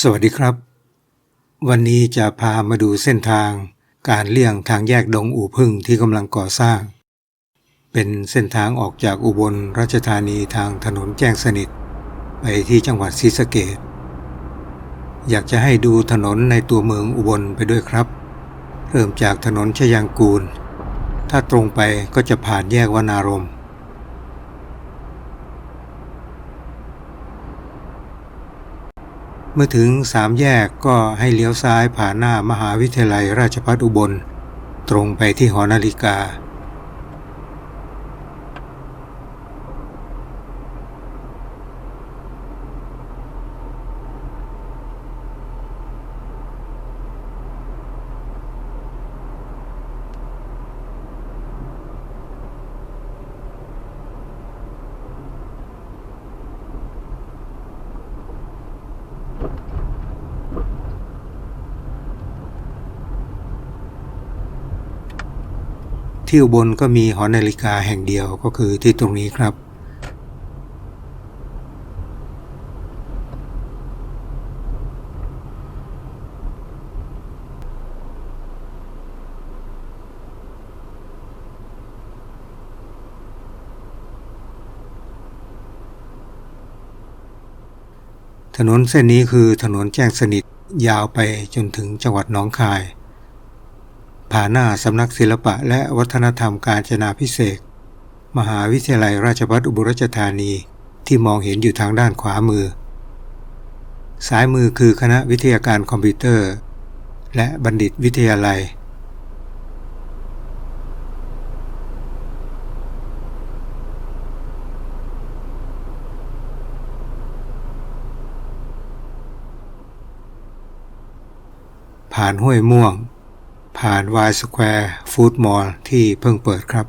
สวัสดีครับ วันนี้จะพามาดูเส้นทางการเลี่ยงทางแยกดงอู่พึ่งที่กำลังก่อสร้าง เป็นเส้นทางออกจากอุบลราชธานีทางถนนแจ้งสนิท ไปที่จังหวัดศรีสะเกษอยากจะให้ดูถนนในตัวเมืองอุบลไปด้วยครับ เริ่มจากถนนชยางกูล ถ้าตรงไปก็จะผ่านแยกวนารมณ์ เมื่อถึงสามแยกก็ให้เลี้ยวซ้ายผ่านหน้ามหาวิทยาลัยราชภัฏอุบล ตรงไปที่หอนาฬิกา ที่อุบลก็มีหอนาฬิกาแห่งเดียวก็คือที่ตรงนี้ครับ ถนนเส้นนี้คือถนนแจ้งสนิทยาวไปจนถึงจังหวัดหนองคาย ผานหน้าสำนักศิลปะและวัฒนธรรมการจนาพิเศษ มหาวิทยาลัยราชภัฏอุบลราชธานีที่มองเห็นอยู่ทางด้านขวามือ ซ้ายมือคือคณะวิทยาการคอมพิวเตอร์ และบัณฑิตวิทยาลัย ผ่านห้วยม่วง ผ่านวายสแควร์ฟู้ดมอลล์ที่เพิ่งเปิดครับ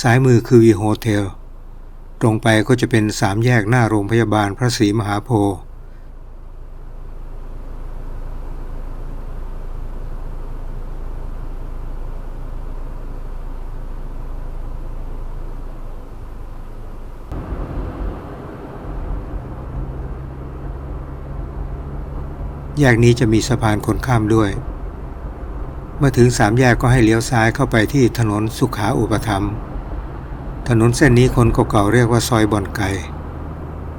ซ้ายมือคือวีโฮเทล ตรงไปก็จะเป็นสามแยกหน้าโรงพยาบาลพระศรีมหาโพธิ์ แยกนี้จะมีสะพานคนข้ามด้วย เมื่อถึงสามแยกก็ให้เลี้ยวซ้ายเข้าไปที่ถนนสุขาอุปธรรม ถนนเส้นนี้คนเก่าๆเรียกว่าซอยบ่อนไก่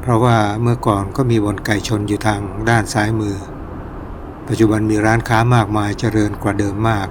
เพราะว่าเมื่อก่อนก็มีบ่อนไก่ชนอยู่ทางด้านซ้ายมือ ปัจจุบันมีร้านค้ามากมายเจริญกว่าเดิมมาก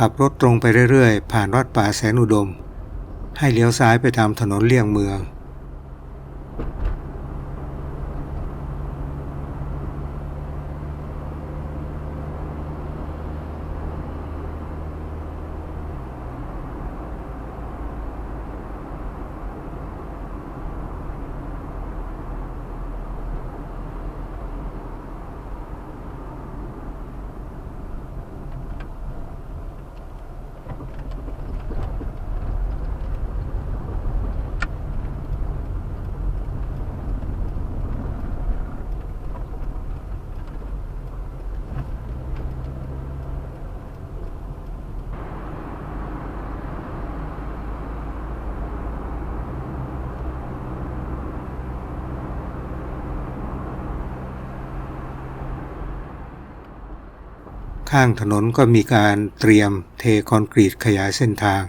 ขับรถตรงไปเรื่อยๆ ผ่านวัดป่าแสนอุดม ให้เลี้ยวซ้ายไปตามถนนเลี่ยงเมือง ข้างถนนก็มีการเตรียมเทคอนกรีตขยายเส้นทาง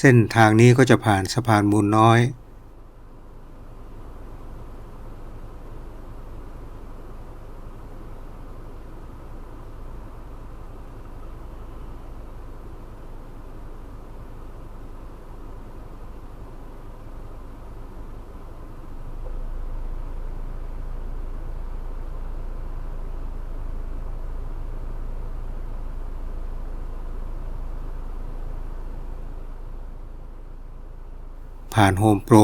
เส้นทางนี้ก็จะผ่านสะพานมูลน้อย ผ่านโฮมโปร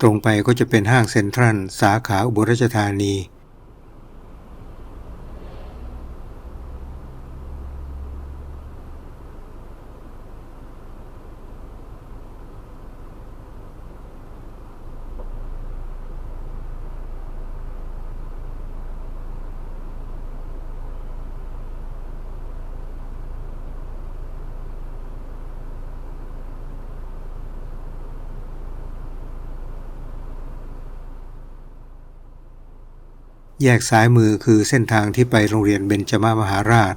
ตรงไปก็จะเป็นห้างเซ็นทรัลสาขาอุบลราชธานี แยกซ้ายมือคือเส้นทางที่ไปโรงเรียนเบญจมามหาราช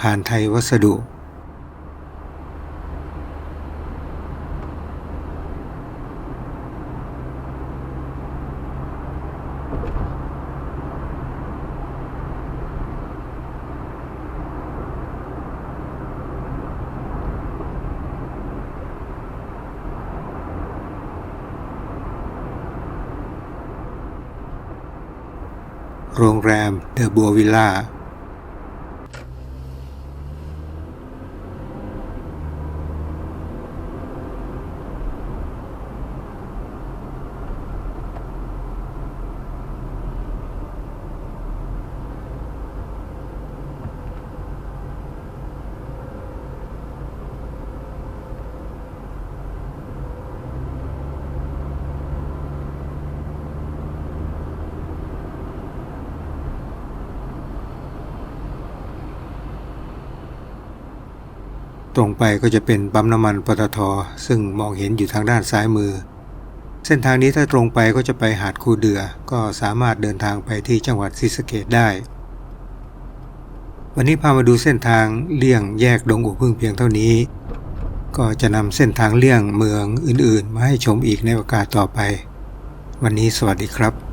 ผ่านไทยวัสดุ โรงแรมเดอะบัววิลล่า ตรงไปก็จะเป็นปั๊มน้ำมันปตทซึ่งมองเห็นอยู่ทางด้านซ้ายมือ เส้นทางนี้ถ้าตรงไปก็จะไปหาดคูเดือ ก็สามารถเดินทางไปที่จังหวัดศรีสะเกดได้ วันนี้พามาดูเส้นทางเลี่ยงแยกดงอู่พึ่งเพียงเท่านี้ ก็จะนำเส้นทางเลี่ยงเมืองอื่นๆ มาให้ชมอีกในโอกาสต่อไป วันนี้สวัสดีครับ